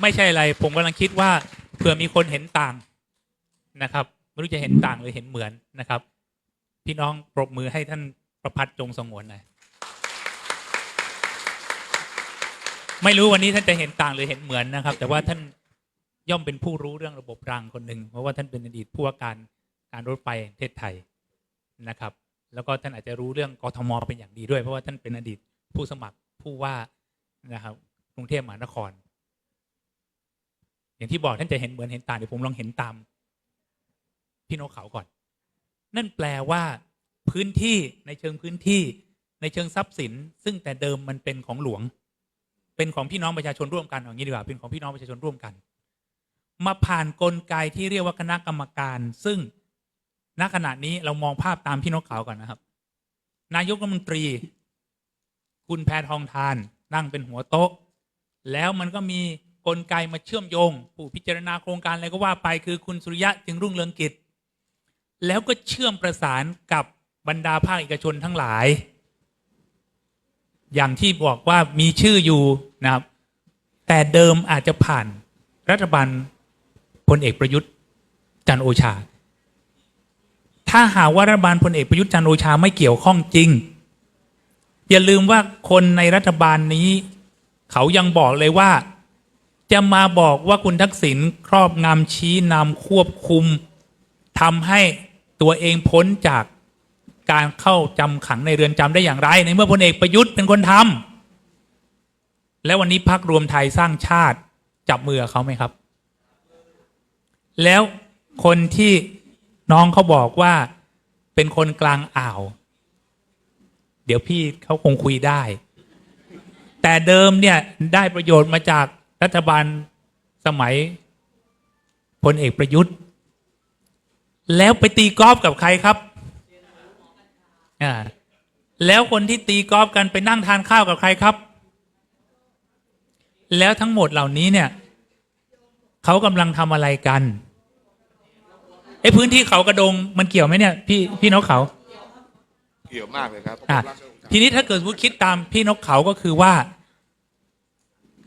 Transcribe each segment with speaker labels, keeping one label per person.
Speaker 1: ไม่ใช่อะไร ผมกำลังคิดว่าเผื่อมีคนเห็นต่างนะครับไม่รู้จะเห็นต่างหรือเห็นเหมือนนะครับ พี่น้องปรบมือให้ท่านประพัฒจงสงวนหน่อยไม่รู้วันนี้ท่านจะเห็นต่างหรือเห็นเหมือนนะครับ แต่ว่าท่านย่อมเป็นผู้รู้เรื่องระบบรางคนหนึ่งเพราะว่าท่านเป็นอดีตผู้ว่าการการรถไฟประเทศไทยนะครับ แล้วก็ท่านอาจจะรู้เรื่องกทมเป็นอย่างดีด้วย เพราะว่าท่านเป็นอดีตผู้สมัครผู้ว่านะครับกรุงเทพมหานคร อย่างที่บอกท่านจะเห็นเหมือนเห็นต่างเดี๋ยวผมลองเห็นตาม พี่นกเขาก่อน นั่นแปลว่า พื้นที่ในเชิงพื้นที่ ในเชิงทรัพย์สิน ซึ่งแต่เดิมมันเป็นของหลวง เป็นของพี่น้องประชาชนร่วมกันอย่างนี้ดีกว่าเป็นของพี่น้องประชาชนร่วมกัน มาผ่านนกลไกที่เรียกว่าคณะกรรมการ ซึ่งณขณะนี้เรามองภาพตามพี่นกเขาก่อนนะครับ นายกรัฐมนตรี คุณแพทองทาน นั่งเป็นหัวโต๊ะ แล้วมันก็มี กลไกมาเชื่อมโยง ผู้พิจารณาโครงการอะไรก็ว่าไปคือคุณสุริยะจึงรุ่งเรืองกิจ แล้วก็เชื่อมประสานกับบรรดาภาคเอกชนทั้งหลาย อย่างที่บอกว่ามีชื่ออยู่นะครับ แต่เดิมอาจจะผ่านรัฐบาลพลเอกประยุทธ์จันโอชา ถ้าหากว่ารัฐบาลพลเอกประยุทธ์จันโอชาไม่เกี่ยวข้องจริง อย่าลืมว่าคนในรัฐบาลนี้ เขายังบอกเลยว่า จะมาบอกว่าคุณทักษิณครอบงำชี้นำควบคุมทำให้ตัวเองพ้นจากการเข้าจำขังในเรือนจำได้อย่างไร ในเมื่อพลเอกประยุทธ์เป็นคนทำและวันนี้พักรวมไทยสร้างชาติจับมือเขาไหมครับ แล้วคนที่น้องเขาบอกว่าเป็นคนกลางอ่าว เดี๋ยวพี่เขาคงคุยได้ แต่เดิมเนี่ยได้ประโยชน์มาจาก รัฐบาลสมัยพลเอกประยุทธ์ แล้วไปตีกอล์ฟกับใครครับอ่าแล้วคนที่ตีกอล์ฟกันไปนั่งทานข้าวกับใครครับ แล้วทั้งหมดเหล่านี้เนี่ยเขากำลังทำอะไรกันไอ้พื้นที่เขากระดงมันเกี่ยวไหมเนี่ยพี่พี่นกเขา
Speaker 2: เกี่ยวมากเลยครับ
Speaker 1: อะทีนี้ถ้าเกิดว่าคิดตามพี่นกเขาก็คือว่า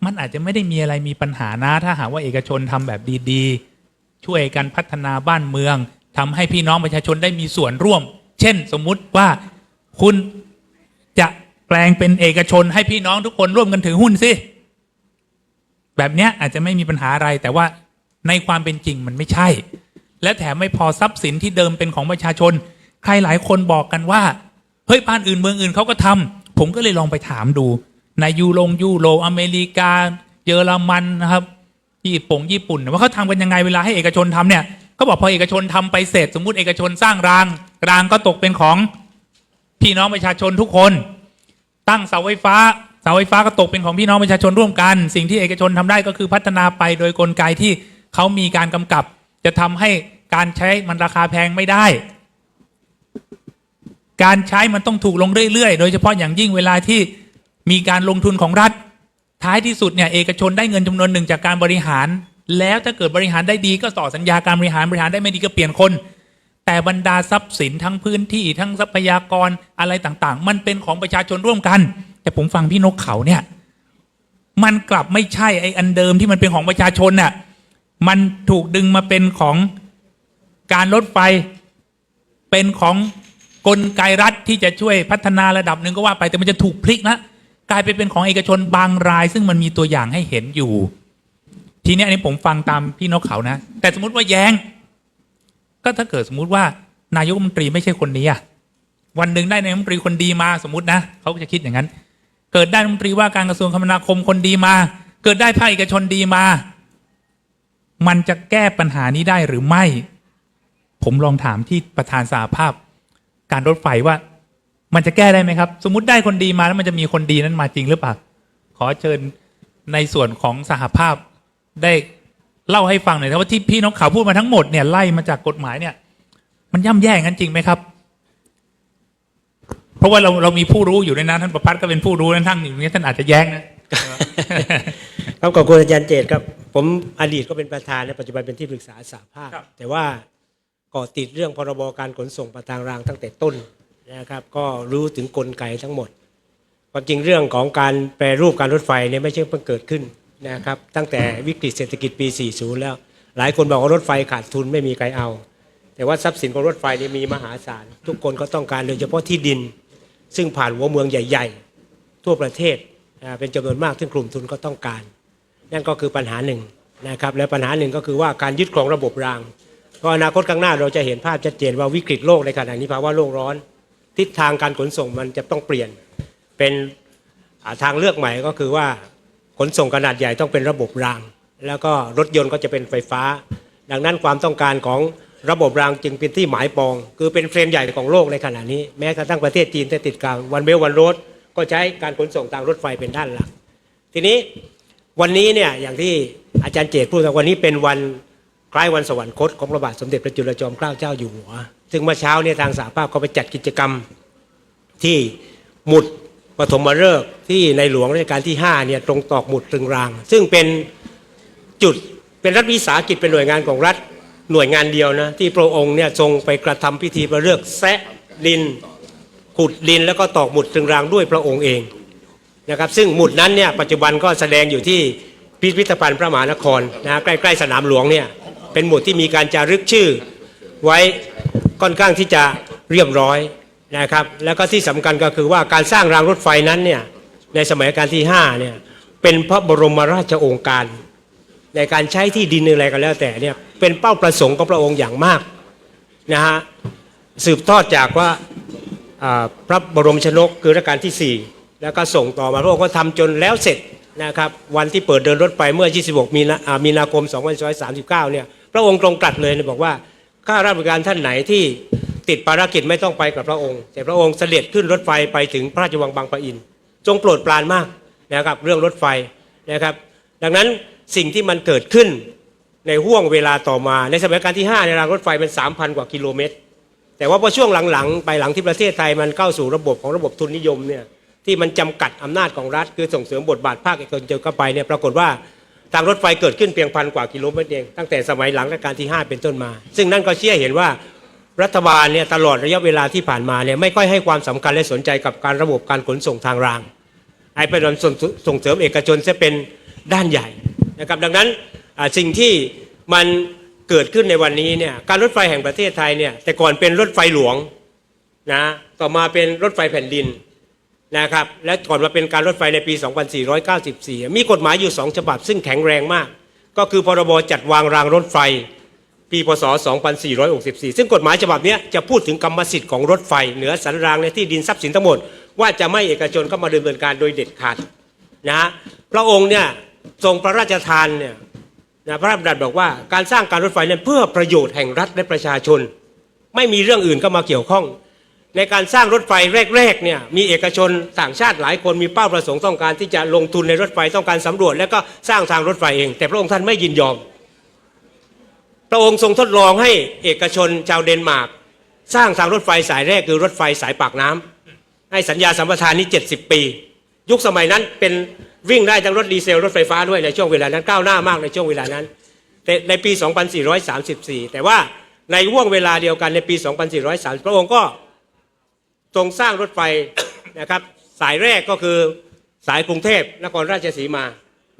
Speaker 1: มันอาจจะไม่ได้มีอะไรมีปัญหานะ ถ้าหากว่าเอกชนทำแบบดีๆ ช่วยกันพัฒนาบ้านเมืองทำให้พี่น้องประชาชนได้มีส่วนร่วม เช่นสมมุติว่าคุณจะแปลงเป็นเอกชนให้พี่น้องทุกคนร่วมกันถือหุ้นสิแบบเนี้ยอาจจะไม่มีปัญหาอะไร แต่ว่าในความเป็นจริงมันไม่ใช่ และแถมไม่พอทรัพย์สินที่เดิมเป็นของประชาชน ใครหลายคนบอกกันว่าเฮ้ยบ้านอื่นเมืองอื่นเขาก็ทำผมก็เลยลองไปถามดู ในยูโรงยูโรอเมริกา เยอรมันนะครับญี่ปุ่งญี่ปุ่นว่าเขาทำกันยังไงเวลาให้เอกชนทำเนี่ยเขาบอกพอเอกชนทำไปเสร็จ สมมุติเอกชนสร้างราง รางก็ตกเป็นของพี่น้องประชาชนทุกคน ตั้งเสาไฟฟ้าเสาไฟฟ้าก็ตกเป็นของพี่น้องประชาชนร่วมกัน สิ่งที่เอกชนทำได้ก็คือพัฒนาไปโดยกลไกที่เขามีการกำกับ จะทำให้การใช้มันราคาแพงไม่ได้ การใช้มันต้องถูกลงเรื่อยๆ โดยเฉพาะอย่างยิ่งเวลาที่ มีการลงทุนของรัฐ ท้ายที่สุดเนี่ยเอกชนได้เงินจำนวนหนึ่งจากการบริหาร แล้วถ้าเกิดบริหารได้ดีก็ต่อสัญญาการบริหารบริหารได้ไม่ดีก็เปลี่ยนคน แต่บรรดาทรัพย์สินทั้งพื้นที่ทั้งทรัพยากรอะไรต่างๆ มันเป็นของประชาชนร่วมกัน แต่ผมฟังพี่นกเขาเนี่ยมันกลับไม่ใช่ไอ้อันเดิมที่มันเป็นของประชาชนน่ะมันถูกดึงมาเป็นของการรถไฟเป็นของกลไกรัฐที่จะช่วยพัฒนาระดับหนึ่งก็ว่าไปแต่มันจะถูกพลิกนะ กลายไปเป็นของเอกชนบางราย ซึ่งมันมีตัวอย่างให้เห็นอยู่ ทีนี้อันนี้ผมฟังตามพี่นกเขานะ แต่สมมติว่าแย้ง ก็ถ้าเกิดสมมุติว่านายกรัฐมนตรีไม่ใช่คนนี้อะวันหนึ่งได้นายกรัฐมนตรีคนดีมาสมมตินะเขาจะคิดอย่างนั้น เกิดได้รัฐมนตรีว่าการกระทรวงคมนาคมคนดีมา เกิดได้ภาคเอกชนดีมา มันจะแก้ปัญหานี้ได้หรือไม่ ผมลองถามที่ประธานสาภาพ การรถไฟว่า มันจะแก้ได้ไหมครับ สมมติได้คนดีมาแล้วมันจะมีคนดีนั้นมาจริงหรือเปล่าขอเชิญในส่วนของสหภาพได้เล่าให้ฟังหน่อยนะว่าที่พี่น้องข่าวพูดมาทั้งหมดเนี่ยไล่มาจากกฎหมายเนี่ย มันย่ำแย่งั้นจริงไหมครับ เพราะว่าเราเรามีผู้รู้อยู่ในนั้นท่านประพัฒน์ก็เป็นผู้รู้นั้นทั้งอยู่นี้ท่านอาจจะแย้งนะ
Speaker 3: ครับขอบคุณอาจารย์เจตครับ ผมอดีตก็เป็นประธานและปัจจุบันเป็นที่ปรึกษาสาภาพ
Speaker 1: ครับ
Speaker 3: แต่ว่าก่อติดเรื่องพรบการขนส่งประทางรางตั้งแต่ต้น นะครับ ก็รู้ถึงกลไกทั้งหมดความจริงเรื่องของการแปรรูปการรถไฟเนี่ยไม่ใช่เพิ่งเกิดขึ้นนะครับ ตั้งแต่วิกฤตเศรษฐกิจปี 40 แล้ว หลายคนบอกว่ารถไฟขาดทุนไม่มีใครเอา แต่ว่าทรัพย์สินของรถไฟนี่มีมหาศาล ทุกคนก็ต้องการโดยเฉพาะที่ดิน ซึ่งผ่านหัวเมืองใหญ่ ๆ ทั่วประเทศเป็นจำนวนมากซึ่งกลุ่มทุนก็ต้องการ นั่นก็คือปัญหาหนึ่งนะครับและปัญหาหนึ่งก็คือว่าการยึดครองระบบราง ก็อนาคตข้างหน้าเราจะเห็นภาพชัดเจนว่าวิกฤตโลกในขณะนี้ภาวะโลกร้อน ทิศทางการขนส่งมันจะต้องเปลี่ยนเป็นทางเลือกใหม่ก็คือว่าขนส่งขนาดใหญ่ต้องเป็นระบบราง แล้วก็รถยนต์ก็จะเป็นไฟฟ้า ดังนั้นความต้องการของระบบรางจึงเป็นที่หมายปอง คือเป็นเฟรมใหญ่ของโลกในขณะนี้ แม้กระทั่งประเทศจีนแต่ติดกลางวันเบลวันรดก็ใช้การขนส่งทางรถไฟเป็นด้านหลัก ทีนี้วันนี้เนี่ยอย่างที่อาจารย์เจตพูดว่าวันนี้เป็นวัน คล้ายวันสวรรคตของพระบาทสมเด็จพระจุลจอมเกล้าเจ้าอยู่หัว ซึ่งเมื่อเช้าเนี่ยทางสาภาพก็ไปจัดกิจกรรมที่หมุดปฐมฤกษ์ที่ในหลวงรัชกาลที่5เนี่ยตรงตอกหมุดตรึงราง ซึ่งเป็นจุดเป็นรัฐวิสาหกิจเป็นหน่วยงานของรัฐหน่วยงานเดียวนะที่พระองค์เนี่ยทรงไปกระทำพิธีประเลือกแซะดินขุดดินแล้วก็ตอกหมุดตรึงรางด้วยพระองค์เองนะครับซึ่งหมุดนั้นเนี่ยปัจจุบันก็แสดงอยู่ที่พิพิธภัณฑ์พระมหานครนะฮะใกล้ๆสนามหลวงเนี่ย เป็นหมุดที่มีการจารึกชื่อ ไว้ค่อนข้างที่จะเรียบร้อยนะครับ แล้วก็ที่สำคัญก็คือว่าการสร้างรางรถไฟนั้นเนี่ยในสมัยการที่5เนี่ยเป็นพระบรมราชโองการ ในการใช้ที่ดินอะไรก็แล้วแต่เนี่ยเป็นเป้าประสงค์ของพระองค์อย่างมากนะฮะสืบทอดจากว่าพระบรมชนกคือรัชกาลที่ 4 แล้วก็ส่งต่อมาพระองค์ก็ทำจนแล้วเสร็จนะครับวันที่เปิดเดินรถไปเมื่อ 26 มีนาอ่ามีนาคม 2539 เนี่ย พระองค์ตรงตรัสเลยนะบอกว่าข้าราชการท่านไหนที่ติดภารกิจไม่ต้องไปกับพระองค์ แต่พระองค์เสด็จขึ้นรถไฟไปถึงพระราชวังบางปะอิน จงโปรดปรานมากนะครับเรื่องรถไฟนะครับ ดังนั้นสิ่งที่มันเกิดขึ้นในห่วงเวลาต่อมาในสมัยการที่ 5 ในรางรถไฟมัน3,000 กว่ากิโลเมตร แต่ว่าพอช่วงหลังๆ ไปหลังที่ประเทศไทยมันเข้าสู่ระบบของระบบทุนนิยมเนี่ยที่มันจำกัดอำนาจของรัฐคือส่งเสริมบทบาทภาคเอกชนเจอเข้าไปเนี่ยปรากฏว่า ทางรถไฟเกิดขึ้นเพียงพันกว่ากิโลเมตรเองตั้งแต่สมัยหลังรัชกาลที่ 5 เป็นต้นมา ซึ่งนั่นก็เชื่อเห็นว่ารัฐบาลเนี่ยตลอดระยะเวลาที่ผ่านมาเนี่ยไม่ค่อยให้ความสำคัญและสนใจกับการระบบการขนส่งทางรางไอ้เป็นส่งส่งเสริมเอกชนจะเป็นด้านใหญ่นะครับดังนั้นสิ่งที่มันเกิดขึ้นในวันนี้เนี่ยการรถไฟแห่งประเทศไทยเนี่ยแต่ก่อนเป็นรถไฟหลวงนะต่อมาเป็นรถไฟแผ่นดิน นะครับและก่อนมาเป็นการรถไฟในปี 2494 มีกฎหมายอยู่สองฉบับซึ่งแข็งแรงมาก ก็คือพรบจัดวางรางรถไฟ ปีพศ 2464 ซึ่งกฎหมายฉบับนี้จะพูดถึงกรรมสิทธิ์ของรถไฟ เหนือสันรางในที่ดินทรัพย์สินทั้งหมด ว่าจะไม่เอกชนเข้ามาดำเนินการโดยเด็ดขาดนะฮะพระองค์เนี่ยทรงพระราชทานเนี่ยนะพระราชดำรัสบอกว่าการสร้างการรถไฟนั้นเพื่อประโยชน์แห่งรัฐและประชาชน ไม่มีเรื่องอื่นเข้ามาเกี่ยวข้อง ในการสร้างรถไฟแรกๆเนี่ยมีเอกชนต่างชาติหลายคนมีเป้าประสงค์ต้องการที่จะลงทุนในรถไฟต้องการสำรวจ แล้วก็สร้างทางรถไฟเอง แต่พระองค์ท่านไม่ยินยอม พระองค์ทรงทดลองให้เอกชนชาวเดนมาร์กสร้างทางรถไฟสายแรกคือรถไฟสายปากน้ำให้สัญญาสัมปทานนี้ 70 ปี ยุคสมัยนั้นเป็นวิ่งได้ทั้งรถดีเซลรถไฟฟ้าด้วยในช่วงเวลานั้นก้าวหน้ามากในช่วงเวลานั้นแต่ในปี 2434 แต่ว่าในห่วงเวลาเดียวกันในปี 2430 พระองค์ก็ ทรงสร้างรถไฟนะครับสายแรกก็คือสายกรุงเทพนครราชสีมา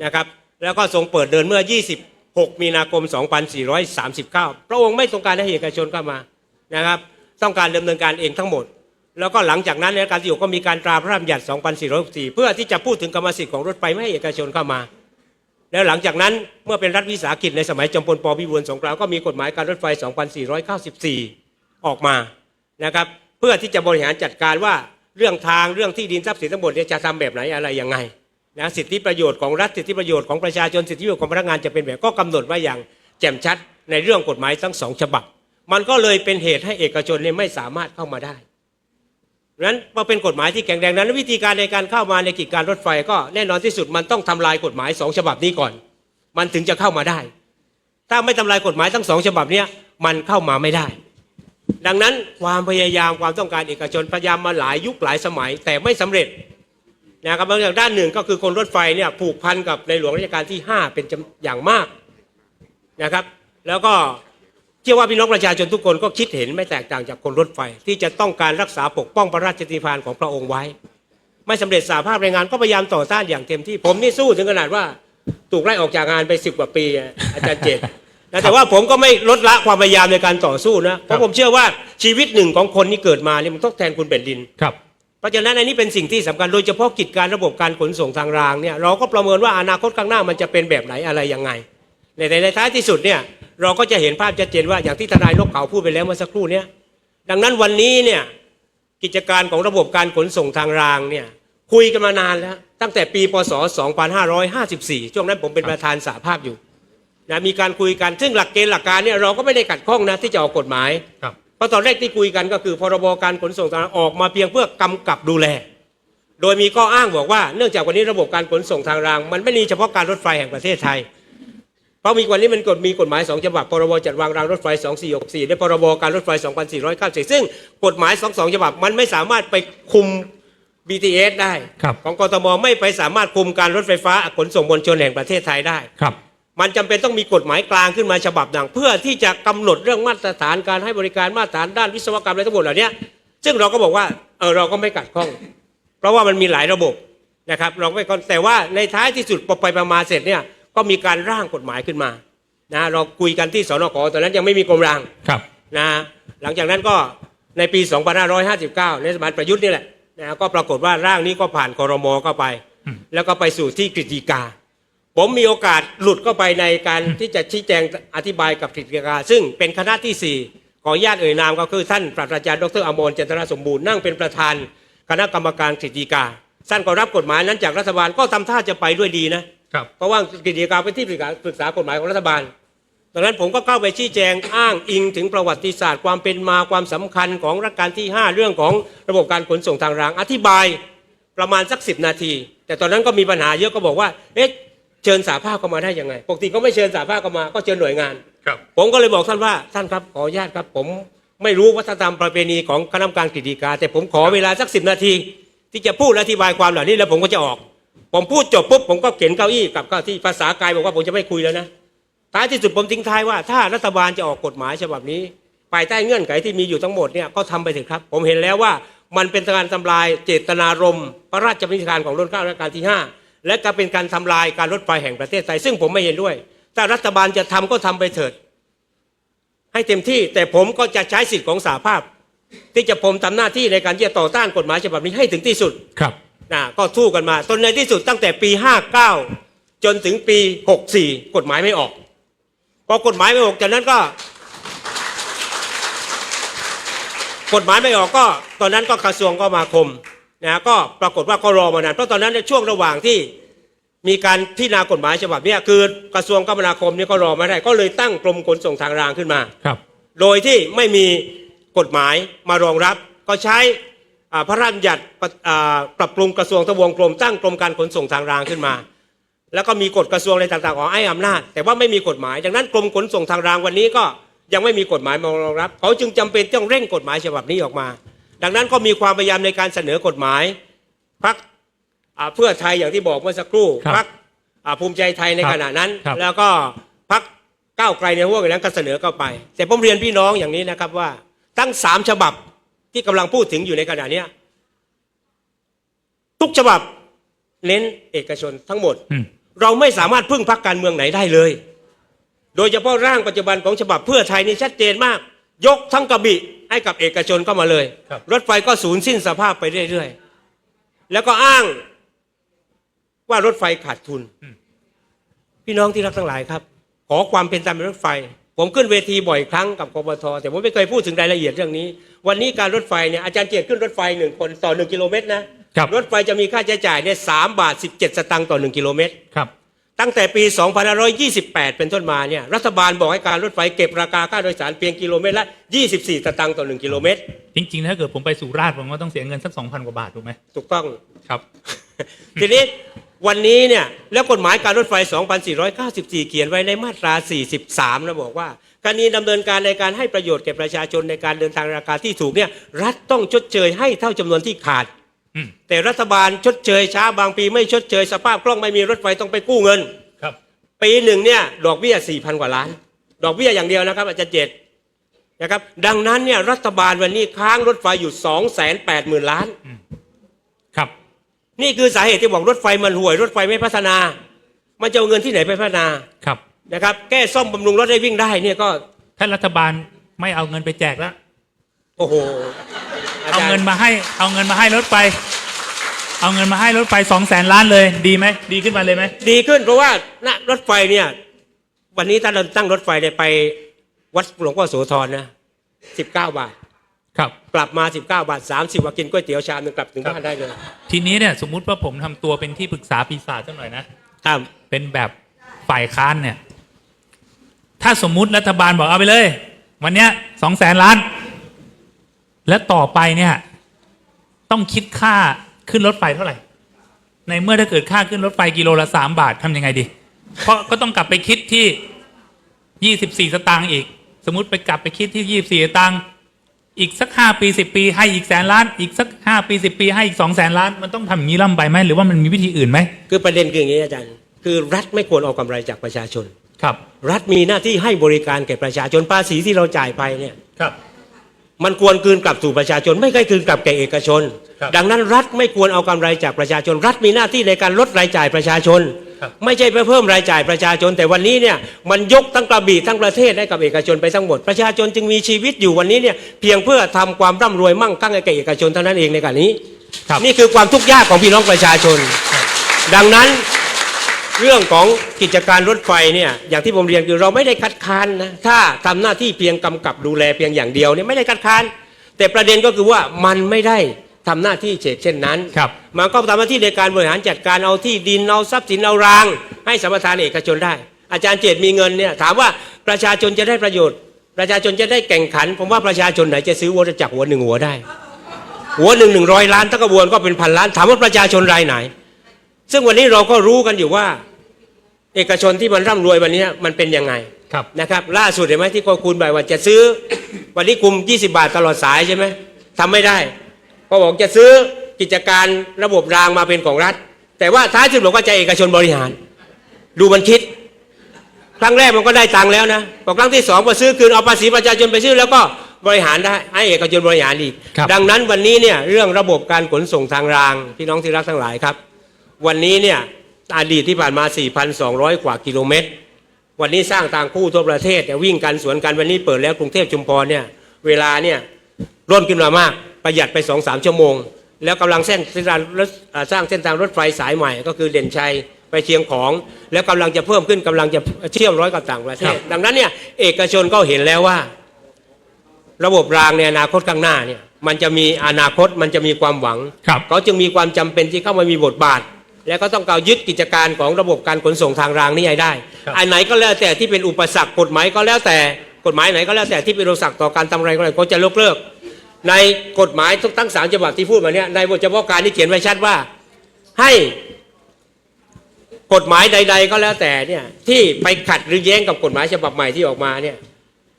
Speaker 3: นะครับแล้วก็ทรงเปิดเดินเมื่อ 26 มีนาคม 2439 พระองค์ไม่ต้องการให้เอกชนเข้ามานะครับต้องการดำเนินการเองทั้งหมด แล้วก็หลังจากนั้นในการที่กก็มีการตราพระราชบัญญัติ 2464เพื่อที่จะพูดถึงกรรมสิทธิ์ของรถไฟไม่ให้เอกชนเข้ามา แล้วหลังจากนั้นเมื่อเป็นรัฐวิสาหกิจในสมัยจอมพลปพิบูลสงครามก็มีกฎหมายการรถไฟ 2494 ออกมานะครับ เพื่อที่จะบริหารจัดการว่าเรื่องทางเรื่องที่ดินทรัพย์สินทั้งหมดเนี่ยจะทำแบบไหนอะไรยังไงนะสิทธิประโยชน์ของรัฐสิทธิประโยชน์ของประชาชนสิทธิประโยชน์ของพนักงานจะเป็นแบบก็กำหนดไว้อย่างแจ่มชัดในเรื่องกฎหมายทั้งสองฉบับ มันก็เลยเป็นเหตุให้เอกชนเนี่ยไม่สามารถเข้ามาได้นั้นพอเป็นกฎหมายที่แข็งแรงนั้น วิธีการในการเข้ามาในกิจการรถไฟก็แน่นอนที่สุดมันต้องทำลายกฎหมายสองฉบับนี้ก่อน มันถึงจะเข้ามาได้ ถ้าไม่ทำลายกฎหมายทั้งสองฉบับเนี้ยมันเข้ามาไม่ได้ ดังนั้นความพยายามความต้องการเอกชนพยายามมาหลายยุคหลายสมัยแต่ไม่สำเร็จนะครับบางอย่างด้านหนึ่งก็คือคนรถไฟเนี่ยผูกพันกับในหลวงรัชกาลที่ 5 เป็นอย่างมากนะครับ แล้วก็เชื่อว่าพี่น้องประชาชนทุกคนก็คิดเห็นไม่แตกต่างจากคนรถไฟ ที่จะต้องการรักษาปกป้องพระราชนิพานของพระองค์ไว้ ไม่สำเร็จสาภาพแรงงานก็พยายามต่อต้านอย่างเต็มที่ผมนี่สู้ถึงขนาดว่าถูกไล่ออกจากงานไปสิบกว่าปีอะอาจารย์เจต นะแต่ว่าผมก็ไม่ลดละความพยายามในการต่อสู้นะเพราะผมเชื่อว่าชีวิตหนึ่งของคนที่เกิดมาเนี่ยมันต้องแทนคุณแผ่นดิน
Speaker 1: ครับ
Speaker 3: เพราะฉะนั้นอันนี้เป็นสิ่งที่สำคัญโดยเฉพาะกิจการระบบการขนส่งทางรางเนี่ยเราก็ประเมินว่าอนาคตข้างหน้ามันจะเป็นแบบไหนอะไรยังไงในในในท้ายที่สุดเนี่ยเราก็จะเห็นภาพชัดเจนว่าอย่างที่ทนายนกเขาพูดไปแล้วเมื่อสักครู่เนี้ยดังนั้นวันนี้เนี่ยกิจการของระบบการขนส่งทางรางเนี่ยคุยกันมานานแล้วตั้งแต่ปีพศ 2554 ช่วงนั้นผมเป็นประธานสาภาพอยู่ นะมีการคุยกันซึ่งหลักเกณฑ์หลักการเนี่ยเราก็ไม่ได้ขัดข้องนะที่จะออกกฎหมาย
Speaker 1: ครับ
Speaker 3: เพราะตอนแรกที่คุยกันก็คือพรบการขนส่งทางรางออกมาเพียงเพื่อกำกับดูแล โดยมีข้ออ้างบอกว่าเนื่องจากวันนี้ระบบการขนส่งทางราง มันไม่มีเฉพาะการรถไฟแห่งประเทศไทย เพราะมีวันนี้มันกฎมีกฎหมายสองฉบับพรบจัดวางรางรถไฟ 2464และพรบการรถไฟ 2494ซึ่งกฎหมายสองสองฉบับมันไม่สามารถไปคุม BTS ได้
Speaker 1: ครับ
Speaker 3: ของกทมไม่ไปสามารถคุมการรถไฟฟ้าขนส่งมวลชนแห่งประเทศไทยได้
Speaker 1: ครับ
Speaker 3: มันจำเป็นต้องมีกฎหมายกลางขึ้นมาฉบับหนึ่งเพื่อที่จะกำหนดเรื่องมาตรฐานการให้บริการมาตรฐานด้านวิศวกรรมอะไรทั้งหมดเหล่านี้ซึ่งเราก็บอกว่าเออเราก็ไม่กัดข้อง เพราะว่ามันมีหลายระบบนะครับ เราไม่ก็แต่ว่าในท้ายที่สุดพอไปประมาณเสร็จเนี่ยก็มีการร่างกฎหมายขึ้นมานะเราคุยกันที่สนขตอนนั้นยังไม่มีกรมราง
Speaker 1: ครับ
Speaker 3: นะหลังจากนั้นก็ในปี 2559 ในสมัยประยุทธ์นี่แหละนะก็ปรากฏว่าร่างนี้ก็ผ่านคอรมอเข้าไป
Speaker 1: อืม
Speaker 3: แล้วก็ไปสู่ที่กฤษฎีกา ผมมีโอกาสหลุดเข้าไปในการที่จะชี้แจงอธิบายกับกฤษฎีกาซึ่งเป็นคณะที่ 4 ขออนุญาตเอ่ยนามก็คือท่านปรัชญาจารย์ดรอมรเจนทรสมบูรณ์นั่งเป็นประธาน คณะกรรมการกฤษฎีกาท่านก็รับกฎหมายนั้นจากรัฐบาลก็ทำท่าจะไปด้วยดีนะ
Speaker 1: ครับ
Speaker 3: เพราะว่ากฤษฎีกาเป็นที่ปรึกษาปรึกษากฎหมายของรัฐบาลดังนั้นผมก็เข้าไปชี้แจงอ้างอิงถึงประวัติศาสตร์ความเป็นมาความสำคัญของรัชกาลที่ 5 เรื่องของระบบการขนส่งทางรางอธิบายประมาณสักสินาที แต่ตอนนั้นก็มีปัญหาเยอะก็บอกว่าเอ๊ะ เชิญสาภาพเข้ามาได้ยังไง ปกติก็ไม่เชิญสาภาพเข้ามาก็เชิญหน่วยงาน
Speaker 1: ครับ
Speaker 3: ผมก็เลยบอกท่านว่าท่านครับขออนุญาตครับ ผมไม่รู้วัฒนธรรมประเพณีของคณะกรรมการกฤษฎีกา แต่ผมขอเวลาสักสินาที ที่จะพูดและอธิบายความเหล่านี้แล้วผมก็จะออก ผมพูดจบปุ๊บผมก็เข็นเก้าอี้กลับเข้าที่ภาษากายบอกว่าผมจะไม่คุยแล้วนะท้ายที่สุดผมทิ้งท้ายว่าถ้ารัฐบาลจะออกกฎหมายฉบับนี้ภายใต้เงื่อนไขที่มีอยู่ทั้งหมดเนี่ยก็ทำไปเถอะครับ ผมเห็นแล้วว่ามันเป็นการทำลายเจตนารมณ์พระราชบัญญัติของรัชกาลรัชกาลที่5 และก็เป็นการทำลายการรถไฟแห่งประเทศไทย ซึ่งผมไม่เห็นด้วย ถ้ารัฐบาลจะทำก็ทำไปเถิด ให้เต็มที่แต่ผมก็จะใช้สิทธิ์ของสาภาพ ที่จะผมทำหน้าที่ในการที่จะต่อต้านกฎหมายฉบับนี้ให้ถึงที่สุด
Speaker 1: ครับ
Speaker 3: นะก็สู้กันมาจนในที่สุดตั้งแต่ปี 59 จนถึงปี 64 กฎหมายไม่ออกพอกฎหมายไม่ออกจากนั้นก็ กฎหมายไม่ออกก็ ตอนนั้นก็กระทรวงก็มาคม นะก็ปรากฏว่าก็รอมานานเพราะตอนนั้นในช่วงระหว่างที่มีการพิจารณากฎหมายฉบับเนี้ยคือกระทรวงคมนาคมนี่ก็รอมาได้ก็เลยตั้งกรมขนส่งทางรางขึ้นมา
Speaker 1: ครับ
Speaker 3: โดยที่ไม่มีกฎหมายมารองรับ ก็ใช้อ่าพระราชบัญญัติปะอ่าปรับปรุงกระทรวงทบวงกรมตั้งกรมการขนส่งทางรางขึ้นมา แล้วก็มีกฎกระทรวงอะไรต่างๆของไอ้อำนาจ แต่ว่าไม่มีกฎหมายดังนั้นกรมขนส่งทางรางวันนี้ก็ยังไม่มีกฎหมายมารองรับ เขาจึงจำเป็นต้องเร่งกฎหมายฉบับนี้ออกมา ดังนั้นก็มีความพยายามในการเสนอกฎหมายพักเพื่อไทยอย่างที่บอกเมื่อสักครู่
Speaker 1: ครับ
Speaker 3: พักภูมิใจไทยใน
Speaker 1: ครับ
Speaker 3: ขณะนั้น
Speaker 1: ครับ
Speaker 3: แล้วก็พักก้าวไกลในพวกนั้นก็เสนอเข้าไป แต่ผมเรียนพี่น้องอย่างนี้นะครับว่าทั้งสามฉบับที่กำลังพูดถึงอยู่ในขณะเนี้ยทุกฉบับเน้นเอกชนทั้งหมด
Speaker 1: อืม
Speaker 3: เราไม่สามารถพึ่งพักการเมืองไหนได้เลย โดยเฉพาะร่างปัจจุบันของฉบับเพื่อไทยนี่ชัดเจนมาก ยกทั้งกระบี่ ให้กับเอกชนเข้ามาเลย
Speaker 1: ครับ
Speaker 3: รถไฟก็สูญสิ้นสภาพไปเรื่อยๆ แล้วก็อ้างว่ารถไฟขาดทุน พี่น้องที่รักทั้งหลายครับ ขอความเป็นธรรมในรถไฟ ผมขึ้นเวทีบ่อยครั้งกับกบทแต่ผมไม่เคยพูดถึงรายละเอียดเรื่องนี้ วันนี้การรถไฟเนี่ยอาจารย์เกียรติขึ้นรถไฟหนึ่งคนต่อหนึ่งกิโลเมตรนะครับรถไฟจะมีค่าใช้จ่ายเนี่ยสามบาทสิบเจ็ดสตางค์ต่อหนึ่งกิโลเมตร
Speaker 1: ครับ
Speaker 3: ตั้งแต่ปี 2528 เป็นต้นมาเนี่ยรัฐบาลบอกให้การรถไฟเก็บราคาค่าโดยสารเพียงกิโลเมตรละ 24 สตางค์ต่อ 1 กิโลเมตร
Speaker 1: จริงๆ ถ้าเกิดผมไปสุราษฎร์ผมก็ต้องเสียเงินสักสองพันกว่าบาท ถูกไหม
Speaker 3: ถูกต้อง
Speaker 1: ครับ
Speaker 3: ทีนี้วันนี้เนี่ยแล้วกฎหมายการรถไฟ 2494 เขียนไว้ในมาตรา 43 นะบอกว่า การนี้ดำเนินการในการให้ประโยชน์แก่ประชาชนในการเดินทางราคาที่ถูกเนี่ยรัฐต้องชดเชยให้เท่าจำนวนที่ขาด
Speaker 1: อืม
Speaker 3: แต่รัฐบาลชดเชยช้าบางปีไม่ชดเชยสภาพคล่องไม่มีรถไฟต้องไปกู้เงิน
Speaker 1: ครับ
Speaker 3: ปีหนึ่งเนี่ยดอกเบี้ยสี่พันกว่าล้าน ดอกเบี้ยอย่างเดียวนะครับ อาจารย์เจตนะครับ ดังนั้นเนี่ยรัฐบาลวันนี้ค้างรถไฟอยู่สองแสนแปดหมื่นล้าน
Speaker 1: ครับ
Speaker 3: นี่คือสาเหตุที่บอกรถไฟมันห่วย รถไฟไม่พัฒนา มันจะเอาเงินที่ไหนไปพัฒนา
Speaker 1: ครับ
Speaker 3: นะครับ แก้ซ่อมบำรุงรถได้วิ่งได้เนี่ยก็
Speaker 1: ถ้ารัฐบาลไม่เอาเงินไปแจกแล้ว
Speaker 3: โอ้โหอา
Speaker 1: เอา
Speaker 3: จารย์
Speaker 1: เงินมาให้ เอาเงินมาให้รถไฟเอาเงินมาให้รถไฟสองแสนล้านเลย ดีไหม ดีขึ้นมาเลยไหม
Speaker 3: ดีขึ้นเพราะว่าณรถไฟเนี่ย วันนี้ถ้าเราตั้งรถไฟเนี่ยไปวัดหลวงพ่อโสธรนะสิบเก้าบาท
Speaker 1: ครับ
Speaker 3: กลับมาสิบเก้าบาทสามสิบว่ากินก๋วยเตี๋ยวชามหนึงกลับถึงบ้านได้เลย
Speaker 1: ทีนี้เนี่ยสมมุติว่าผมทำตัวเป็นที่ปรึกษาปีศาจสักหน่อยนะ
Speaker 3: ครับ
Speaker 1: เป็นแบบฝ่ายค้านเนี่ย ถ้าสมมุติรัฐบาลบอกเอาไปเลย วันเนี้ยสองแสนล้าน และต่อไปเนี่ยต้องคิดค่าขึ้นรถไฟเท่าไหร่ ในเมื่อถ้าเกิดค่าขึ้นรถไฟกิโลละสามบาททำยังไงดี เพราะก็ต้องกลับไปคิดที่ยี่สิบสี่สตางค์อีก สมมติไปกลับไปคิดที่ยี่สี่สตางค์อีกสักห้าปีสิบปี ให้อีกแสนล้าน อีกสักห้าปีสิบปี ให้อีกสองแสนล้าน มันต้องทำอย่างนี้ล่ำไปไหมหรือว่ามันมีวิธีอื่นไหม
Speaker 3: คือประเด็นคืออย่างนี้อาจารย์ คือรัฐไม่ควรเอากำไรจากประชาชน
Speaker 1: ครับ
Speaker 3: รัฐมีหน้าที่ให้บริการแก่ประชาชนภาษีที่เราจ่ายไปเนี่ย
Speaker 1: ครับ
Speaker 3: มันควรคืนกลับสู่ประชาชน ไม่ใช่คืนกลับแก่เอกชน
Speaker 1: ครับ
Speaker 3: ดังนั้นรัฐไม่ควรเอากำไรจากประชาชน รัฐมีหน้าที่ในการลดรายจ่ายประชาชน
Speaker 1: ครับ
Speaker 3: ไม่ใช่ไปเพิ่มรายจ่ายประชาชน แต่วันนี้เนี่ยมันยกทั้งกระบี่ทั้งประเทศให้กับเอกชนไปทั้งหมดประชาชนจึงมีชีวิตอยู่วันนี้เนี่ยเพียงเพื่อทำความร่ำรวยมั่งคั่งให้แก่เอกชนเท่านั้นเองในการนี้
Speaker 1: ครับ
Speaker 3: นี่คือความทุกข์ยากของพี่น้องประชาชน ดังนั้น เรื่องของกิจการรถไฟเนี่ยอย่างที่ผมเรียนคือเราไม่ได้คัดค้านนะถ้าทำหน้าที่เพียงกำกับดูแลเพียงอย่างเดียวเนี่ยไม่ได้คัดค้าน แต่ประเด็นก็คือว่ามันไม่ได้ทำหน้าที่เฉกเช่นนั้น
Speaker 1: ครับ
Speaker 3: มันก็ทำหน้าที่ในการบริหารจัดการเอาที่ดินเอาทรัพย์สินเอาราง ให้สัมปทานเอกชนได้ อาจารย์เจตมีเงินเนี่ยถามว่าประชาชนจะได้ประโยชน์ ประชาชนจะได้แข่งขัน ผมว่าประชาชนไหนจะซื้อวัวจักรหัวหนึ่งหัวได้ หัวหนึ่งหนึ่งร้อยล้านถ้ากระบวนก็เป็นพันล้านถามว่าประชาชนรายไหน ซึ่งวันนี้เราก็รู้กันอยู่ว่า เอกชนที่มันร่ำรวยวันนี้มันเป็นยังไง
Speaker 1: ครับ
Speaker 3: นะครับ ล่าสุดเห็นไหมที่ก็คุณบอกว่าจะซื้อ วันนี้คุม20 บาทตลอดสายใช่ไหมทำไม่ได้ก็บอกจะซื้อกิจการระบบรางมาเป็นของรัฐ แต่ว่าท้ายสุดบอกว่าจะเอกชนบริหาร ดูมันคิด ครั้งแรกมันก็ได้ตังค์แล้วนะพอครั้งที่สองพอซื้อคืนเอาภาษีประชาชนไปซื้อแล้วก็บริหารได้ให้เอกชนบริหารอีก
Speaker 1: ครับ
Speaker 3: ดังนั้นวันนี้เนี่ยเรื่องระบบการขนส่งทางรางพี่น้องที่รักทั้งหลายครับ วันนี้เนี่ย อดีตที่ผ่านมา 4,200 กว่ากิโลเมตร วันนี้สร้างทางคู่ทั่วประเทศเนี่ยวิ่งกันสวนกันวันนี้เปิดแล้วกรุงเทพชุมพรเนี่ยเวลาเนี่ยร่นขึ้นมามากประหยัดไป2อสชั่วโมง แล้วกำลังเส้นเส้นทางรถอ่าสร้างเส้นทางรถไฟสายใหม่ ก็คือเด่นชัยไปเชียงของ แล้วกำลังจะเพิ่มขึ้นกำลังจะเชื่อมร้อยกับต่างประเท
Speaker 1: ครั
Speaker 3: ศ
Speaker 1: บ
Speaker 3: ดังนั้นเนี่ยเอกชนก็เห็นแล้วว่า ระบบรางในอนาคตข้างหน้าเนี่ยมันจะมีอนาคตมันจะมีความหวัง
Speaker 1: ครับ
Speaker 3: เขาจึงมีความจำเป็นที่เข้ามามีบทบาท และก็ต้องการยึดกิจการของระบบการขนส่งทางรางนี้ให้ได้
Speaker 1: ครับ
Speaker 3: อันไหนก็แล้วแต่ที่เป็นอุปสรรคกฎหมายก็แล้วแต่กฎหมายไหนก็แล้วแต่ที่เป็นอุปสรรคต่อการทำอะไรก็แล้วก็จะยกเลิก ในกฎหมายทั้งสามฉบับที่พูดมาเนี่ยในบทเฉพาะการที่เขียนไว้ชัดว่า ให้กฎหมายใด ๆ ก็แล้วแต่เนี่ยที่ไปขัดหรือแย้งกับกฎหมายฉบับใหม่ที่ออกมาเนี่ย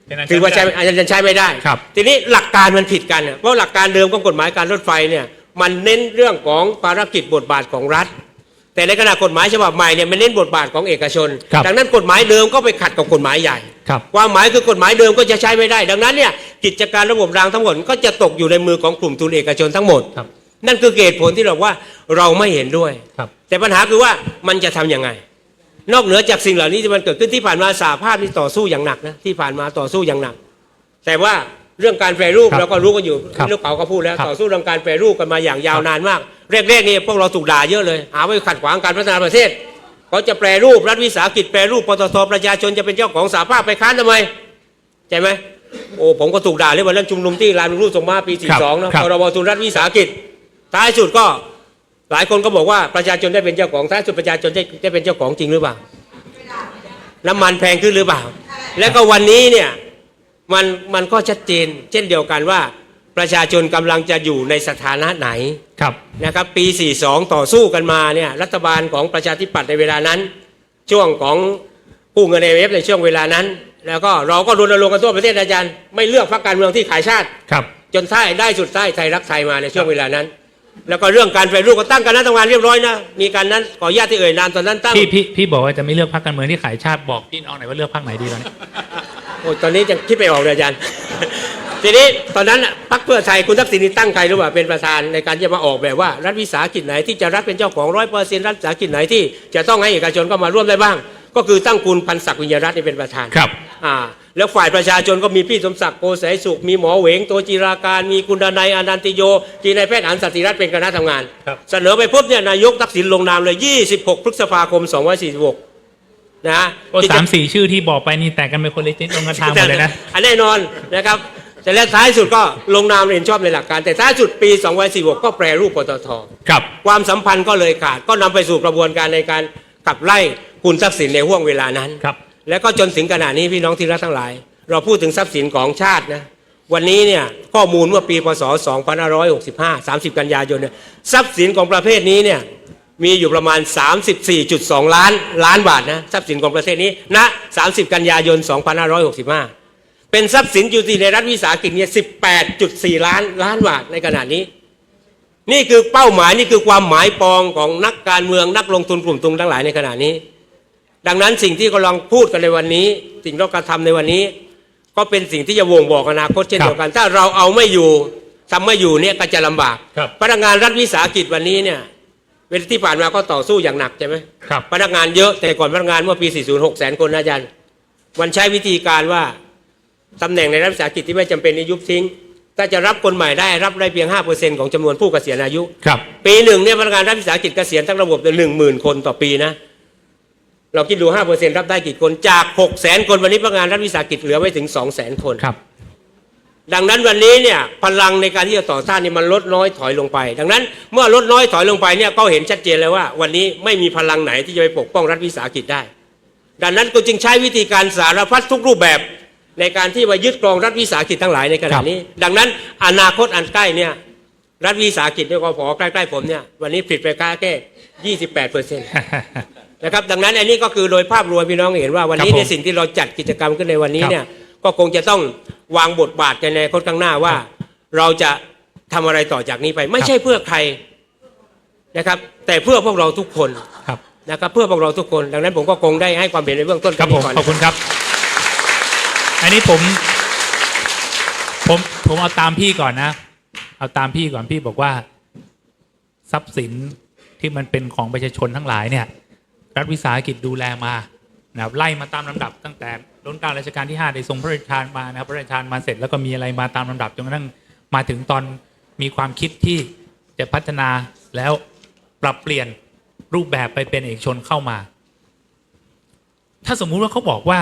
Speaker 1: เป็นน
Speaker 3: ถือว่าใช้อาจารย์ใช้ไม่ได้
Speaker 1: ครับ
Speaker 3: ทีนี้หลักการมันผิดกันน่ะเพราะหลักการเดิมของกฎหมายการรถไฟเนี่ยมันเน้นเรื่องของภารกิจบทบาทของรัฐ แต่ในขณะกฎหมายฉบับใหม่เนี่ยมันเน้นบทบาทของเอกชน
Speaker 1: ครับ
Speaker 3: ดังนั้นกฎหมายเดิมก็ไปขัดกับกฎหมายใหญ่
Speaker 1: ครับ
Speaker 3: ความหมายคือกฎหมายเดิมก็จะใช้ไม่ได้ ดังนั้นเนี่ยกิจการระบบรางทั้งหมดก็จะตกอยู่ในมือของกลุ่มทุนเอกชนทั้งหมด
Speaker 1: ครับ
Speaker 3: นั่นคือเหตุผลที่เราว่าเราไม่เห็นด้วย
Speaker 1: ครับ
Speaker 3: แต่ปัญหาคือว่ามันจะทํำยังไง นอกเหนือจากสิ่งเหล่านี้ที่มันเกิดขึ้นที่ผ่านมาสาภาพที่ต่อสู้อย่างหนักนะที่ผ่านมาต่อสู้อย่างหนัก แต่ว่าเรื่องการแปรรูป
Speaker 1: ครับ
Speaker 3: เราก็รู้กันอยู่
Speaker 1: ครับ
Speaker 3: ลูกเป๋าก็พูดแล้ว
Speaker 1: ครับ
Speaker 3: ต่อสู้เรื่องการแปรรูปกันมาอย่างยาวนานมาก แรกๆนี่พวกเราถูกด่าเยอะเลย หาว่าขัดขวางการพัฒนาประเทศเขาจะแปรรูปรัฐวิสาหกิจแปรรูปปตทประชาชนจะเป็นเจ้าของสาภาพไปค้านทำไมใช่ไหมโอ้ผมก็ถูกด่าเรื่องวันเรื่องชุมนุมที่ลานรูปสงมาปี
Speaker 1: ครับ
Speaker 3: 42นะครับพรบทุนรัฐวิสาหกิจท้ายสุดก็หลายคนก็บอกว่าประชาชนได้เป็นเจ้าของท้ายสุดประชาชนได้ได้เป็นเจ้าของจริงหรือเปล่าน้ำมันแพงขึ้นหรือเปล่า แล้วก็วันนี้เนี่ยมันมันก็ชัดเจน เช่นเดียวกันว่า ประชาชนกำลังจะอยู่ในสถานะไหน
Speaker 1: ครับ
Speaker 3: นะครับ ปี 42 ต่อสู้กันมาเนี่ยรัฐบาลของประชาธิปัตย์ในเวลานั้น ช่วงของกู้เงินเอเฟในช่วงเวลานั้น แล้วก็เราก็รณรงค์กันทั่วประเทศอาจารย์ ไม่เลือกพรรคการเมืองที่ขายชาติ
Speaker 1: ครับ
Speaker 3: จนท้ายได้สุดท้ายไทยรักไทยมาในช่วงเวลานั้น แล้วก็เรื่องการแปรรูปก็ตั้งกันนั้นทำงานเรียบร้อยนะมีการนั้นขออนุญาตที่เอ่ยนามตอนนั้นตั้ง
Speaker 1: พี่พี่พี่บอกว่าจะไม่เลือกพรรคการเมืองที่ขายชาติบอกพี่น้องหน่อยว่าเลือกพรรคไหนดีตอนนี้
Speaker 3: โอ้ตอนนี้ยังคิดไม่ออกเลยอาจารย์ ทีนี้ตอนนั้นน่ะพรรคเพื่อไทยคุณทักษิณนี่ตั้งใครรู้ป่ะเป็นประธานในการที่จะมาออกแบบว่ารัฐวิสาหกิจไหนที่จะรัฐเป็นเจ้าของร้อยเปอร์เซ็นต์รัฐวิสาหกิจไหนที่จะต้องให้เอกชนเข้ามาร่วมได้บ้าง ก็คือตั้งคุณพันศักดิ์วิญญารัตน์นี่เป็นประธาน
Speaker 1: ครับ
Speaker 3: อ่าแล้วฝ่ายประชาชนก็มีพี่สมศักดิ์โกสายสุข มีหมอเหวงโตจิราการมีคุณดนัยอนันติโยจีนายแพทย์อันสนติรัตน์เป็นคณะทำงาน
Speaker 1: ครับ
Speaker 3: เสนอไปปุ๊บเนี่ยนายกทักษิณลงนามเลย 26 พฤษภาคม 2546 นะฮะ
Speaker 1: ก็สามสี่ชื่อที่บอกไปนี่แต่กันเป็นคนละทิศลงกระทางหมดเลยนะ
Speaker 3: อันแน่นอนนะครับ แต่แล้วท้ายสุดก็ลงนามเห็นชอบในหลักการ แต่ท้ายสุดปี2546ก็แปรรูปปตท
Speaker 1: ครับ
Speaker 3: ความสัมพันธ์ก็เลยขาดก็นำไปสู่กระบวนการในการขับไล่คุณทักษิณในห่วงเวลานั้น
Speaker 1: ครับ
Speaker 3: แล้วก็จนถึงขณะนี้พี่น้องที่รักทั้งหลาย เราพูดถึงทรัพย์สินของชาตินะวันนี้เนี่ยข้อมูลเมื่อปีพศ 2565 30 กันยายนเนี่ยทรัพย์สินของประเภทนี้เนี่ยมีอยู่ประมาณ 34.2 ล้านล้านบาทนะทรัพย์สินของประเทศนี้ณ30 กันยายน 2565 เป็นทรัพย์สินอยู่ที่ในรัฐวิสาหกิจเนี่ย18.4ล้านล้านบาทในขณะนี้ นี่คือเป้าหมายนี่คือความหมายปองของนักการเมืองนักลงทุนกลุ่มทุนทั้งหลายในขณะนี้ ดังนั้นสิ่งที่กำลังพูดกันในวันนี้ สิ่งที่เรากระทำในวันนี้ ก็เป็นสิ่งที่จะวงบอกอนาคตเช่น
Speaker 1: ครับ
Speaker 3: เดียวกัน ถ้าเราเอาไม่อยู่ทำไม่อยู่เนี่ยก็จะลำบาก
Speaker 1: ครับ
Speaker 3: พนักงานรัฐวิสาหกิจวันนี้เนี่ยเวลาที่ผ่านมาก็ต่อสู้อย่างหนักใช่ไหม
Speaker 1: ครับ
Speaker 3: พนักงานเยอะแต่ก่อนพนักงานเมื่อปี 40 6แสนคนนะอาจารย์มันใช้วิธีการว่า ตำแหน่งในรัฐวิสาหกิจที่ไม่จำเป็นนี่ยุบทิ้ง ถ้าจะรับคนใหม่ได้รับได้เพียง 5%ของจำนวนผู้เกษียณอายุ
Speaker 1: ครับ
Speaker 3: ปีหนึ่งเนี่ยพนักงานรัฐวิสาหกิจเกษียณทั้งระบบหนึ่งหมื่นคนต่อปีนะ เราคิดดู 5%รับได้กี่คนจาก6 0แสนคนวันนี้พนักงานรัฐวิสาหกิจเหลือไม่ถึง2 0 0แสนคน
Speaker 1: ครับ
Speaker 3: ดังนั้นวันนี้เนี่ยพลังในการที่จะต่อต้านนี่มันลดน้อยถอยลงไป ดังนั้นเมื่อลดน้อยถอยลงไปเนี่ยก็เห็นชัดเจนเลยว่า วันนี้ไม่มีพลังไหนที่จะไปปกป้องรัฐวิสาหกิจได้ ดังนั้นก็จึงใช้วิธีการสารพัดทุกรูปแบบ ในการที่มายึดครองรัฐวิสาหกิจทั้งหลายในขณะนี้ ดังนั้นอนาคตอันใกล้เนี่ยรัฐวิสาหกิจเนี่ยกพใกล้ๆผมเนี่ยวันนี้ผลิตไปค่าแค่28เปอร์เซ็นต์นะครับดังนั้นอันนี้ก็คือโดยภาพรวมพี่น้องเห็นว่าวันนี้
Speaker 1: ครับผม
Speaker 3: ในสิ่งที่เราจัดกิจกรรมขึ้นในวันนี้
Speaker 1: ครับ
Speaker 3: เนี่ยก็คงจะต้องวางบทบาทกันในอนาคนข้างหน้าว่า เราจะทำอะไรต่อจากนี้ไป ไม่ใช่เพื่อใครนะครับ แต่เพื่อพวกเราทุกคน
Speaker 1: ครับ
Speaker 3: นะครับ เพื่อพวกเราทุกคน ดังนั้นผมก็คงได้ให้ความเห็นในเบื้องต้น
Speaker 1: ครับผม
Speaker 3: ก่อน
Speaker 1: ขอบคุณครับ อันนี้ผม ผมผมเอาตามพี่ก่อนนะ เอาตามพี่ก่อนพี่บอกว่า ทรัพย์สินที่มันเป็นของประชาชนทั้งหลายเนี่ย รัฐวิสาหกิจดูแลมานะครับไล่มาตามลำดับตั้งแต่รัชกาลรัชกาลที่ห้าได้ทรงพระราชทานมานะครับพระราชทานมาเสร็จแล้วก็มีอะไรมาตามลำดับจนกระทั่งมาถึงตอนมีความคิดที่จะพัฒนาแล้วปรับเปลี่ยนรูปแบบไปเป็นเอกชนเข้ามา ถ้าสมมุติว่าเขาบอกว่า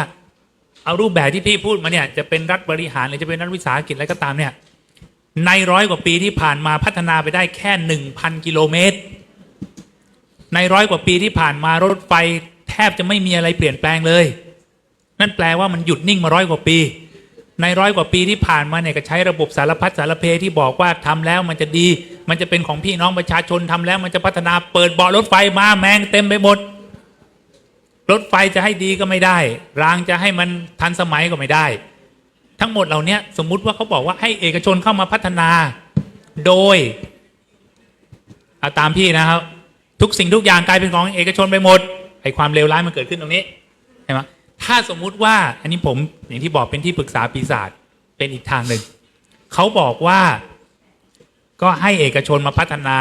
Speaker 1: เอารูปแบบที่พี่พูดมาเนี่ยจะเป็นรัฐบริหารหรือจะเป็นรัฐวิสาหกิจอะไรก็ตามเนี่ยในร้อยกว่าปีที่ผ่านมาพัฒนาไปได้แค่หนึ่งพันกิโลเมตร ในร้อยกว่าปีที่ผ่านมารถไฟแทบจะไม่มีอะไรเปลี่ยนแปลงเลย นั่นแปลว่ามันหยุดนิ่งมาร้อยกว่าปี ในร้อยกว่าปีที่ผ่านมาเนี่ยก็ใช้ระบบสารพัดสารเพที่บอกว่าทำแล้วมันจะดี มันจะเป็นของพี่น้องประชาชนทำแล้วมันจะพัฒนาเปิดเบาะรถไฟมาแมงเต็มไปหมด รถไฟจะให้ดีก็ไม่ได้ รางจะให้มันทันสมัยก็ไม่ได้ ทั้งหมดเหล่านี้สมมุติว่าเขาบอกว่าให้เอกชนเข้ามาพัฒนาโดยเอาตามพี่นะครับ ทุกสิ่งทุกอย่างกลายเป็นของเอกชนไปหมดไอ้ความเลวร้ายมันเกิดขึ้นตรงนี้ใช่ไหมถ้าสมมุติว่าอันนี้ผมอย่างที่บอกเป็นที่ปรึกษาปีศาจเป็นอีกทางหนึ่งเขาบอกว่าก็ให้เอกชนมาพัฒนา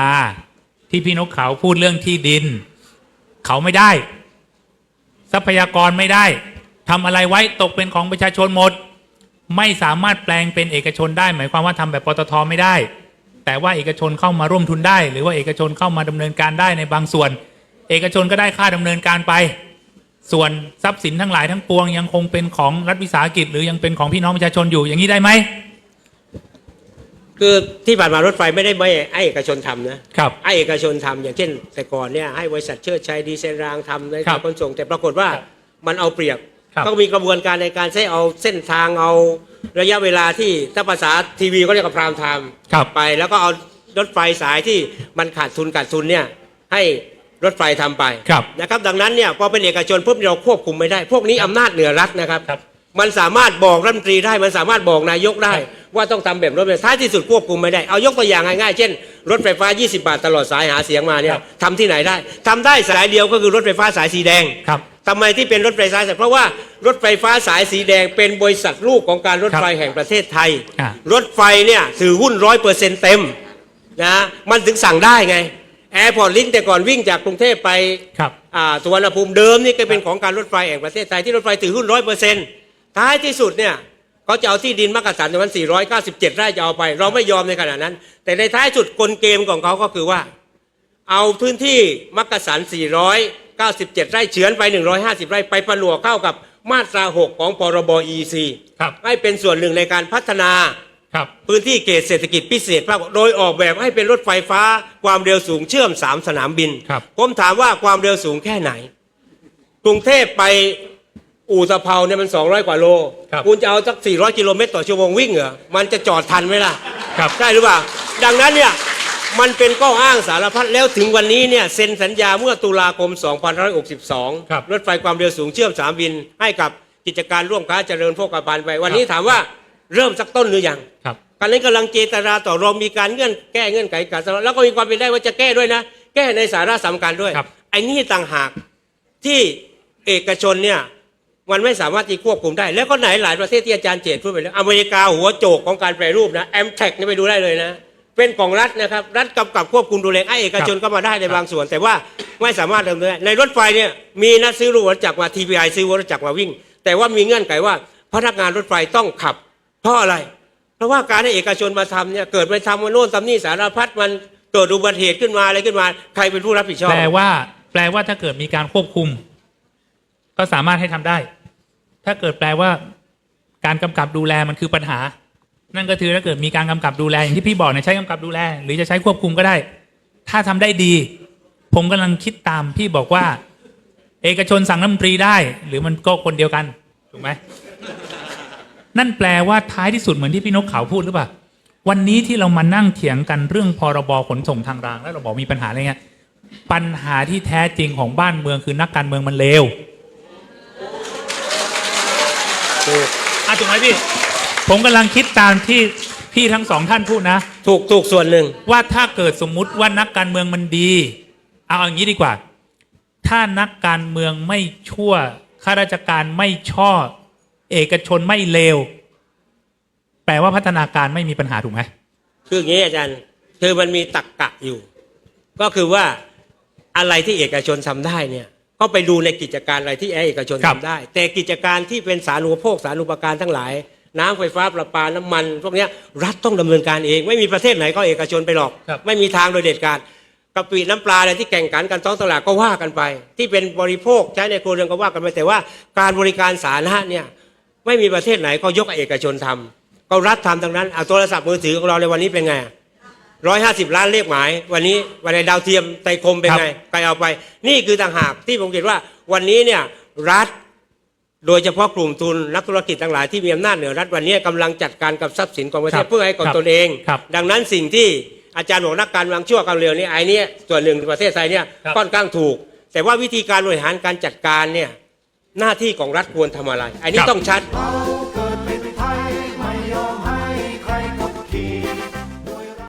Speaker 1: ที่พี่นกเขาพูดเรื่องที่ดิน เขาไม่ได้ ทรัพยากรไม่ได้ทำอะไรไว้ตกเป็นของประชาชนหมด ไม่สามารถแปลงเป็นเอกชนได้ หมายความว่าทำแบบปตทไม่ได้ แต่ว่าเอกชนเข้ามาร่วมทุนได้ หรือว่าเอกชนเข้ามาดำเนินการได้ในบางส่วน เอกชนก็ได้ค่าดำเนินการไป ส่วนทรัพย์สินทั้งหลายทั้งปวง ยังคงเป็นของรัฐวิสาหกิจ หรือยังเป็นของพี่น้องประชาชนอยู่อย่างนี้ได้ไหม
Speaker 3: คือที่ผ่านมารถไฟไม่ได้ไม่ให้เอกชนทำนะครับ ให้เอกชนทำอย่างเช่น แต่ก่อนเนี่ยให้บริษัทเชิดชัยดีเซนรางทำใน
Speaker 1: ครั
Speaker 3: การ
Speaker 1: บ
Speaker 3: ขนส่ง แต่ปรากฏว่า
Speaker 1: ครับ
Speaker 3: มันเอาเปรียบ
Speaker 1: ครับ
Speaker 3: ก็มีกระบวนการในการใช้เอาเส้นทางเอาระยะเวลาที่ถ้าภาษาทีวีก็เรียกว่าพรามไทม์
Speaker 1: ครับ
Speaker 3: ไปแล้วก็เอารถไฟสายที่มันขาดทุนขาดทุนเนี่ยให้รถไฟทำไป
Speaker 1: ครับ
Speaker 3: นะครับ ดังนั้นเนี่ยพอเป็นเอกชนปุ๊บเราควบคุมไม่ได้ พวกนี้อำนาจเหนือรัฐนะครับ
Speaker 1: ครับ
Speaker 3: มันสามารถบอกรัฐมนตรีได้ มันสามารถบอกนายกได้ ว่าต้องทำแบบรถไฟท้ายที่สุดควบคุมไม่ได้ เอายกตัวอย่างง่ายๆ เช่น รถไฟฟ้า 20 บาทตลอดสายหาเสียงมาเนี่ย
Speaker 1: ครับ
Speaker 3: ทำที่ไหนได้ทำได้สายเดียวก็คือรถไฟฟ้าสายสีแดง
Speaker 1: ครับ
Speaker 3: ทำไมที่เป็นรถไฟฟ้าสายเพราะว่ารถไฟฟ้าสายสีแดงเป็นบริษัทลูกของการรถไฟแห่งประเทศไทย
Speaker 1: อะ
Speaker 3: รถไฟเนี่ยถือหุ้นร้อยเปอร์เซ็นต์เต็มนะมันถึงสั่งได้ไงแอร์พอร์ตลิงแต่ก่อนวิ่งจากกรุงเทพไป
Speaker 1: ครับ
Speaker 3: อ่าสุวรรณภูมิเดิมนี่ก็เป็นของการรถไฟแห่งประเทศไทยที่รถไฟถือหุ้นร้อยเปอร์เซ็นต์ ท้ายที่สุดเนี่ยเขาจะเอาที่ดินมักกะสันในวัน 497 ไร่จะเอาไป เราไม่ยอมในขณะนั้น แต่ในท้ายสุดกลเกมของเขาก็คือว่า เอาพื้นที่มักกะสัน497 ไร่เฉือนไป 150 ไร่ไปผนวกเข้ากับมาตรา 6 ของพรบ EC
Speaker 1: ครับ
Speaker 3: ให้เป็นส่วนหนึ่งในการพัฒนา
Speaker 1: ครับ
Speaker 3: พื้นที่เขตเศรษฐกิจพิเศษภาคโดยออกแบบให้เป็นรถไฟฟ้าความเร็วสูงเชื่อม 3 สนามบิน
Speaker 1: ครับ
Speaker 3: ผมถามว่าความเร็วสูงแค่ไหน กรุงเทพไป อู่ตะเภาเนี่ยมัน200 กว่าโล
Speaker 1: ครับ
Speaker 3: ณจะเอาสัก 400 กิโลเมตรต่อชั่วโมงวิ่งเหรอ มันจะจอดทันไหมล่ะ
Speaker 1: ครับ
Speaker 3: ใช่หรือเปล่า ดังนั้นเนี่ยมันเป็นข้ออ้างสารพัดแล้วถึงวันนี้เนี่ยเซ็นสัญญาเมื่อตุลาคม 2562
Speaker 1: ครับ
Speaker 3: รถไฟความเร็วสูงเชื่อมสามบิน ให้กับกิจการร่วมค้าเจริญโภคภัณฑ์ไป วันนี้ถามว่าเริ่มสักต้นหรือยัง
Speaker 1: ครับ
Speaker 3: การนี้กำลังเจตนาต่อรองมีการเงื่อนแก้เงื่อนไขการสนับแล้วก็มีความเป็นได้ว่าจะแก้ด้วยนะ แก้ในสาระสำคัญด้วย
Speaker 1: ครับ
Speaker 3: ไอ้นี่ต่างหากที่เอกชนเนี่ย มันไม่สามารถที่ควบคุมได้ แล้วก็ไหนหลายประเทศที่อาจารย์เจตพูดไปแล้วอเมริกาหัวโจกของการแปรรูปนะแอมแท็กนี่ไปดูได้เลยนะ เป็นของรัฐนะครับ รัฐกำกับควบคุมดูแลไอ้เอกชนก็มาได้ในบางส่วน แต่ว่าไม่สามารถดำเนินได้ในรถไฟเนี่ยมีนัดซื้อรถจักรมา TPI ซื้อรถจักรมาวิ่ง แต่ว่ามีเงื่อนไขว่าพนักงานรถไฟต้องขับ เพราะอะไร เพราะว่าการให้เอกชนมาทำเนี่ยเกิดไปทำมาโน่นทำนี่สารพัดมันเกิดอุบัติเหตุขึ้นมาอะไรขึ้นมา ใครเป็นผู้รับผิดชอบ
Speaker 1: แปลว่า แปลว่าถ้าเกิดมีการควบคุม ก็สามารถให้ทำได้ ถ้าเกิดแปลว่า การกำกับดูแลมันคือปัญหา นั่นก็คือถ้าเกิดมีการกำกับดูแลอย่างที่พี่บอกเนี่ยใช้กำกับดูแล หรือจะใช้ควบคุมก็ได้ ถ้าทำได้ดี ผมกำลังคิดตามพี่บอกว่า เอกชนสั่งรัฐมนตรีได้ หรือมันก็คนเดียวกันถูกไหมนั่นแปลว่าท้ายที่สุดเหมือนที่พี่นกเขาพูดหรือเปล่าวันนี้ที่เรามานั่งเถียงกันเรื่องพรบขนส่งทางราง แล้วเราบอกมีปัญหาอะไรเงี้ยปัญหาที่แท้จริงของบ้านเมืองคือนักการเมืองมันเลว อะถูกไหมพี่ ผมกำลังคิดตามที่พี่ทั้งสองท่านพูดนะ
Speaker 3: ถูกถูกส่วนหนึ่ง
Speaker 1: ว่าถ้าเกิดสมมุติว่านักการเมืองมันดี เอาอย่างนี้ดีกว่า ถ้านักการเมืองไม่ชั่วข้าราชการไม่ชอบเอกชนไม่เลว แปลว่าพัฒนาการไม่มีปัญหาถูกไหม
Speaker 3: คืออย่างนี้อาจารย์ คือมันมีตักกะอยู่ ก็คือว่าอะไรที่เอกชนทำได้เนี่ย ก็ไปดูในกิจการอะไรที่เอกชน
Speaker 1: ครั
Speaker 3: ทำ
Speaker 1: บ
Speaker 3: ได้ แต่กิจการที่เป็นสาธารณูปโภคสาธารณูปการทั้งหลาย น้ำไฟฟ้าประปาน้ำมัน พวกเนี้ยรัฐต้องดำเนินการเอง ไม่มีประเทศไหนก็เอกชนไปหรอก
Speaker 1: ครับ
Speaker 3: ไม่มีทางโดยเด็ดขาดกะปิน้ำปลาอะไรที่แข่งขันกันท้องตลาดก็ว่ากันไป ที่เป็นบริโภคใช้ในครัวเรือนก็ว่ากันไปแต่ว่าการบริการสาธารณะเนี่ยไม่มีประเทศไหนก็ยกให้เอกชนทำก็รัฐทำทั้งนั้นเอาโทรศัพท์มือถือของเราในวันนี้เป็นไง ร้อยห้าสิบล้านเลขหมาย วันนี้วันในดาวเทียมไตรคมเป็นไงใครเอาไป นี่คือต่างหากที่ผมคิดว่า วันนี้เนี่ยรัฐโดยเฉพาะกลุ่มทุนนักธุรกิจทั้งหลายที่มีอำนาจเหนือรัฐวันนี้กำลังจัดการกับทรัพย์สินของประเท
Speaker 1: ครั
Speaker 3: ศ
Speaker 1: บ
Speaker 3: เพื่อให้กับ
Speaker 1: ครับ
Speaker 3: ตนเอง
Speaker 1: ครับ
Speaker 3: ดังนั้นสิ่งที่อาจารย์บอกนักการเมืองชั่วการเร็วนี่ไอ้เนี่ยส่วนหนึ่งประเทศไทยเนี่ย
Speaker 1: ครับ
Speaker 3: ค่อนข้างถูก แต่ว่าวิธีการบริหารการจัดการเนี่ยหน้าที่ของรัฐควรทำอะไรอันนี้ต้องชัด
Speaker 4: เบา